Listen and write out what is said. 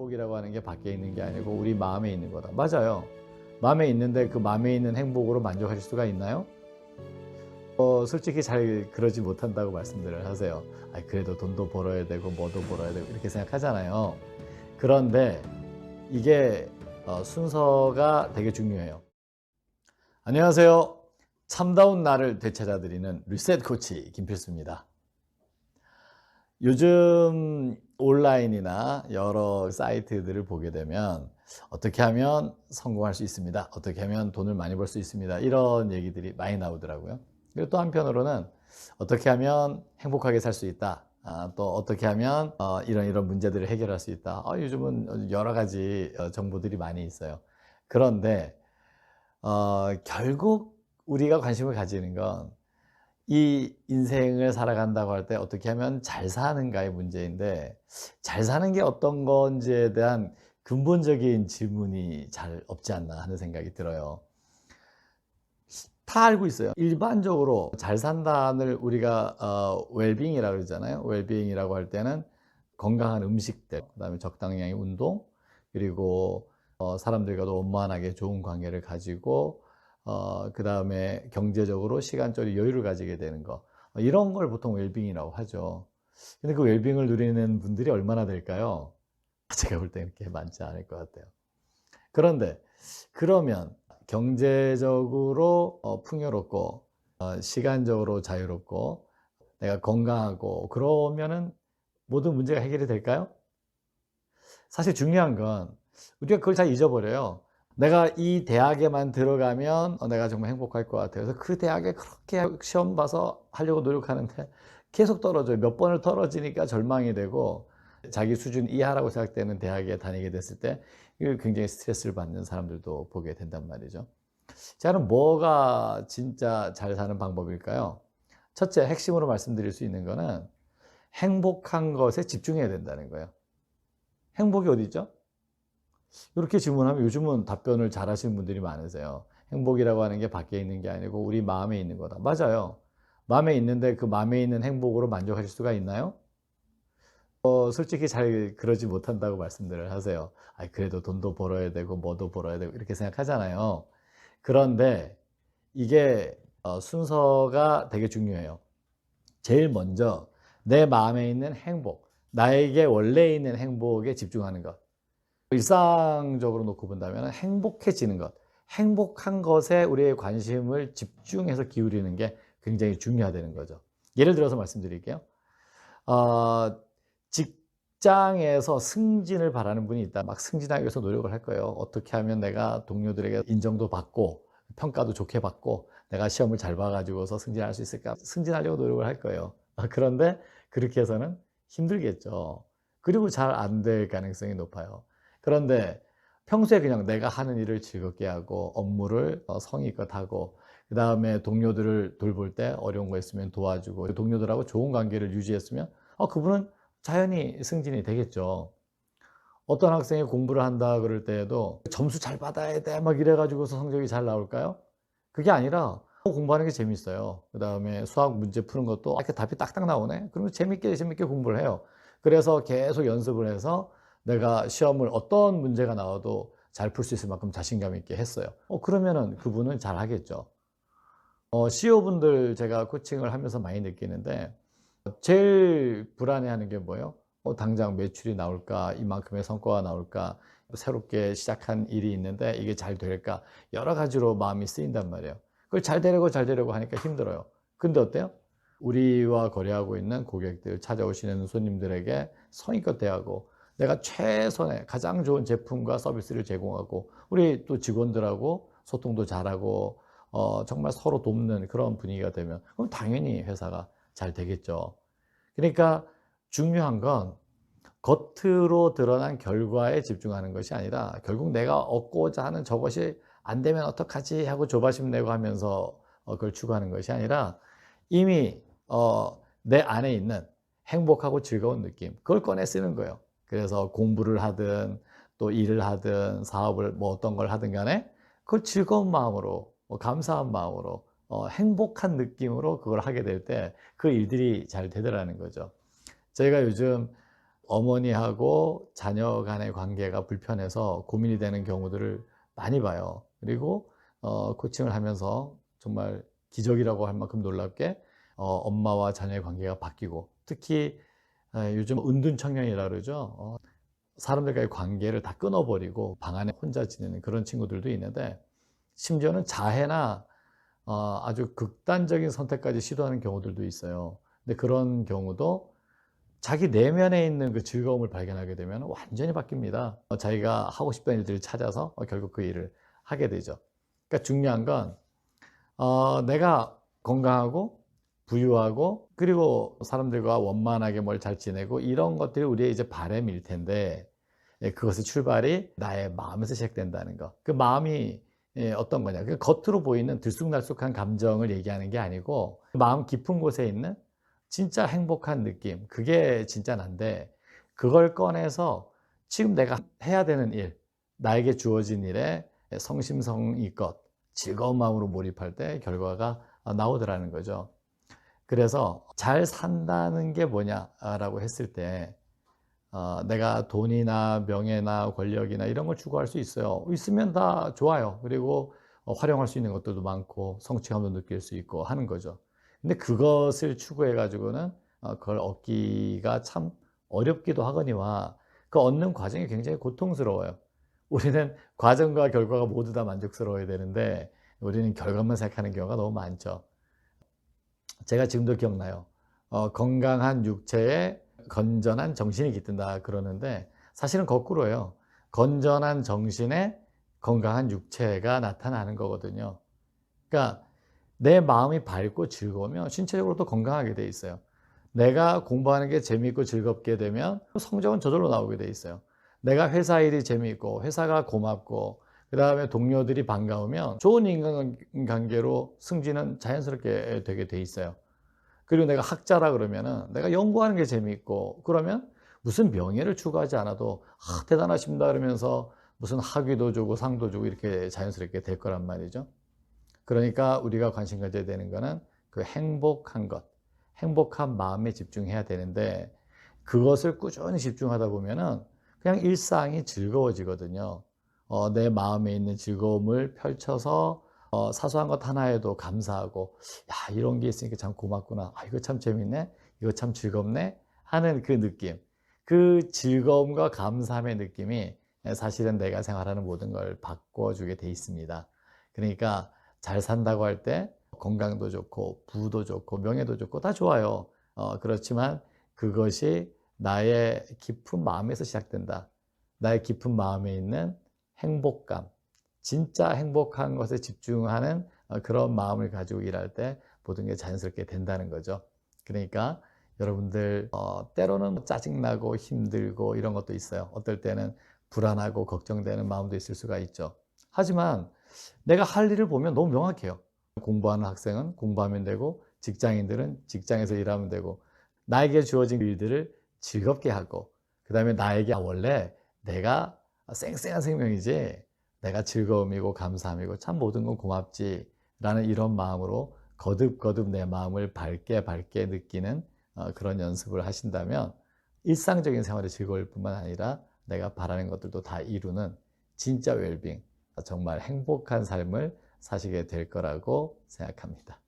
행복이라고 하는 게 밖에 있는 게 아니고 우리 마음에 있는 거다. 맞아요. 마음에 있는데 그 마음에 있는 행복으로 만족하실 수가 있나요? 어, 솔직히 잘 그러지 못한다고 말씀들을 하세요. 아, 그래도 돈도 벌어야 되고 뭐도 벌어야 되고 이렇게 생각하잖아요. 그런데 이게 어, 순서가 되게 중요해요. 안녕하세요. 참다운 나를 되찾아드리는 리셋 코치 김필수입니다. 요즘 온라인이나 여러 사이트들을 보게 되면 어떻게 하면 성공할 수 있습니다. 어떻게 하면 돈을 많이 벌 수 있습니다. 이런 얘기들이 많이 나오더라고요. 그리고 또 한편으로는 어떻게 하면 행복하게 살 수 있다. 아, 또 어떻게 하면 어, 이런 이런 문제들을 해결할 수 있다. 어, 요즘은 여러 가지 어, 정보들이 많이 있어요. 그런데 어, 결국 우리가 관심을 가지는 건 이 인생을 살아간다고 할 때 어떻게 하면 잘 사는가의 문제인데 잘 사는 게 어떤 건지에 대한 근본적인 질문이 잘 없지 않나 하는 생각이 들어요. 다 알고 있어요. 일반적으로 잘 산다를 우리가 어, 웰빙이라고 그러잖아요. 웰빙이라고 할 때는 건강한 음식들, 그다음에 적당량의 운동, 그리고 어, 사람들과도 원만하게 좋은 관계를 가지고 어, 그 다음에 경제적으로 시간적으로 여유를 가지게 되는 거 어, 이런 걸 보통 웰빙이라고 하죠. 근데 그 웰빙을 누리는 분들이 얼마나 될까요? 제가 볼 때 이렇게 많지 않을 것 같아요. 그런데 그러면 경제적으로 어, 풍요롭고 어, 시간적으로 자유롭고 내가 건강하고 그러면은 모든 문제가 해결이 될까요? 사실 중요한 건 우리가 그걸 잘 잊어버려요. 내가 이 대학에만 들어가면 어, 내가 정말 행복할 것 같아요. 그래서 그 대학에 그렇게 시험 봐서 하려고 노력하는데 계속 떨어져요. 몇 번을 떨어지니까 절망이 되고 자기 수준 이하라고 생각되는 대학에 다니게 됐을 때 굉장히 스트레스를 받는 사람들도 보게 된단 말이죠. 자, 그럼 뭐가 진짜 잘 사는 방법일까요? 첫째, 핵심으로 말씀드릴 수 있는 거는 행복한 것에 집중해야 된다는 거예요. 행복이 어디 있죠? 이렇게 질문하면 요즘은 답변을 잘 하시는 분들이 많으세요. 행복이라고 하는 게 밖에 있는 게 아니고 우리 마음에 있는 거다. 맞아요. 마음에 있는데 그 마음에 있는 행복으로 만족하실 수가 있나요? 어, 솔직히 잘 그러지 못한다고 말씀들을 하세요. 아, 그래도 돈도 벌어야 되고 뭐도 벌어야 되고 이렇게 생각하잖아요. 그런데 이게 어, 순서가 되게 중요해요. 제일 먼저 내 마음에 있는 행복, 나에게 원래 있는 행복에 집중하는 것. 일상적으로 놓고 본다면 행복해지는 것, 행복한 것에 우리의 관심을 집중해서 기울이는 게 굉장히 중요하다는 거죠. 예를 들어서 말씀드릴게요. 어, 직장에서 승진을 바라는 분이 있다. 막 승진하기 위해서 노력을 할 거예요. 어떻게 하면 내가 동료들에게 인정도 받고 평가도 좋게 받고 내가 시험을 잘 봐가지고서 승진할 수 있을까? 승진하려고 노력을 할 거예요. 아, 그런데 그렇게 해서는 힘들겠죠. 그리고 잘 안 될 가능성이 높아요. 그런데 평소에 그냥 내가 하는 일을 즐겁게 하고 업무를 어, 성의껏 하고 그 다음에 동료들을 돌볼 때 어려운 거 있으면 도와주고 동료들하고 좋은 관계를 유지했으면 어, 그분은 자연히 승진이 되겠죠. 어떤 학생이 공부를 한다 그럴 때에도 점수 잘 받아야 돼 막 이래가지고서 성적이 잘 나올까요? 그게 아니라 공부하는 게 재밌어요. 그 다음에 수학 문제 푸는 것도 이렇게 답이 딱딱 나오네. 그러면 재밌게 재밌게 공부를 해요. 그래서 계속 연습을 해서 내가 시험을 어떤 문제가 나와도 잘 풀 수 있을 만큼 자신감 있게 했어요. 어, 그러면은 그분은 잘 하겠죠. 어, CEO분들 제가 코칭을 하면서 많이 느끼는데 제일 불안해하는 게 뭐예요? 어, 당장 매출이 나올까? 이만큼의 성과가 나올까? 새롭게 시작한 일이 있는데 이게 잘 될까? 여러 가지로 마음이 쓰인단 말이에요. 그걸 잘 되려고 잘 되려고 하니까 힘들어요. 근데 어때요? 우리와 거래하고 있는 고객들, 찾아오시는 손님들에게 성의껏 대하고 내가 최선의 가장 좋은 제품과 서비스를 제공하고 우리 또 직원들하고 소통도 잘하고 어, 정말 서로 돕는 그런 분위기가 되면 그럼 당연히 회사가 잘 되겠죠. 그러니까 중요한 건 겉으로 드러난 결과에 집중하는 것이 아니라 결국 내가 얻고자 하는 저것이 안 되면 어떡하지 하고 조바심 내고 하면서 어, 그걸 추구하는 것이 아니라 이미 어, 내 안에 있는 행복하고 즐거운 느낌 그걸 꺼내 쓰는 거예요. 그래서 공부를 하든 또 일을 하든 사업을 뭐 어떤 걸 하든 간에 그걸 즐거운 마음으로 뭐 감사한 마음으로 어, 행복한 느낌으로 그걸 하게 될 때 그 일들이 잘 되더라는 거죠. 저희가 요즘 어머니하고 자녀 간의 관계가 불편해서 고민이 되는 경우들을 많이 봐요. 그리고 어, 코칭을 하면서 정말 기적이라고 할 만큼 놀랍게 어, 엄마와 자녀의 관계가 바뀌고 특히 에, 요즘 은둔 청년이라 그러죠. 어, 사람들과의 관계를 다 끊어버리고 방 안에 혼자 지내는 그런 친구들도 있는데 심지어는 자해나 어, 아주 극단적인 선택까지 시도하는 경우들도 있어요. 근데 그런 경우도 자기 내면에 있는 그 즐거움을 발견하게 되면 완전히 바뀝니다. 어, 자기가 하고 싶던 일들을 찾아서 어, 결국 그 일을 하게 되죠. 그러니까 중요한 건 어, 내가 건강하고 부유하고 그리고 사람들과 원만하게 뭘 잘 지내고 이런 것들이 우리의 이제 바램일 텐데 예, 그것의 출발이 나의 마음에서 시작된다는 거. 그 마음이 예, 어떤 거냐. 그 겉으로 보이는 들쑥날쑥한 감정을 얘기하는 게 아니고 마음 깊은 곳에 있는 진짜 행복한 느낌. 그게 진짜 난데 그걸 꺼내서 지금 내가 해야 되는 일, 나에게 주어진 일에 성심성의껏 즐거운 마음으로 몰입할 때 결과가 나오더라는 거죠. 그래서 잘 산다는 게 뭐냐라고 했을 때 어, 내가 돈이나 명예나 권력이나 이런 걸 추구할 수 있어요. 있으면 다 좋아요. 그리고 어, 활용할 수 있는 것들도 많고 성취감도 느낄 수 있고 하는 거죠. 근데 그것을 추구해 가지고는 어, 그걸 얻기가 참 어렵기도 하거니와 그 얻는 과정이 굉장히 고통스러워요. 우리는 과정과 결과가 모두 다 만족스러워야 되는데 우리는 결과만 생각하는 경우가 너무 많죠. 제가 지금도 기억나요. 어, 건강한 육체에 건전한 정신이 깃든다 그러는데 사실은 거꾸로예요. 건전한 정신에 건강한 육체가 나타나는 거거든요. 그러니까 내 마음이 밝고 즐거우면 신체적으로도 건강하게 돼 있어요. 내가 공부하는 게 재미있고 즐겁게 되면 성적은 저절로 나오게 돼 있어요. 내가 회사 일이 재미있고 회사가 고맙고 그 다음에 동료들이 반가우면 좋은 인간관계로 승진은 자연스럽게 되게 돼 있어요. 그리고 내가 학자라 그러면은 내가 연구하는 게 재미있고 그러면 무슨 명예를 추구하지 않아도 아, 대단하십니다 그러면서 무슨 학위도 주고 상도 주고 이렇게 자연스럽게 될 거란 말이죠. 그러니까 우리가 관심 가져야 되는 거는 그 행복한 것, 행복한 마음에 집중해야 되는데 그것을 꾸준히 집중하다 보면은 그냥 일상이 즐거워지거든요. 어, 내 마음에 있는 즐거움을 펼쳐서 어, 사소한 것 하나에도 감사하고 야 이런 게 있으니까 참 고맙구나. 아 이거 참 재밌네. 이거 참 즐겁네. 하는 그 느낌. 그 즐거움과 감사함의 느낌이 사실은 내가 생활하는 모든 걸 바꿔주게 돼 있습니다. 그러니까 잘 산다고 할 때 건강도 좋고 부도 좋고 명예도 좋고 다 좋아요. 어, 그렇지만 그것이 나의 깊은 마음에서 시작된다. 나의 깊은 마음에 있는 행복감 진짜 행복한 것에 집중하는 어, 그런 마음을 가지고 일할 때 모든 게 자연스럽게 된다는 거죠. 그러니까 여러분들 어, 때로는 짜증나고 힘들고 이런 것도 있어요. 어떨 때는 불안하고 걱정되는 마음도 있을 수가 있죠. 하지만 내가 할 일을 보면 너무 명확해요. 공부하는 학생은 공부하면 되고 직장인들은 직장에서 일하면 되고 나에게 주어진 일들을 즐겁게 하고 그 다음에 나에게 원래 내가 쌩쌩한 생명이지 내가 즐거움이고 감사함이고 참 모든 건 고맙지 라는 이런 마음으로 거듭거듭 내 마음을 밝게 밝게 느끼는 어, 그런 연습을 하신다면 일상적인 생활이 즐거울 뿐만 아니라 내가 바라는 것들도 다 이루는 진짜 웰빙 정말 행복한 삶을 사시게 될 거라고 생각합니다.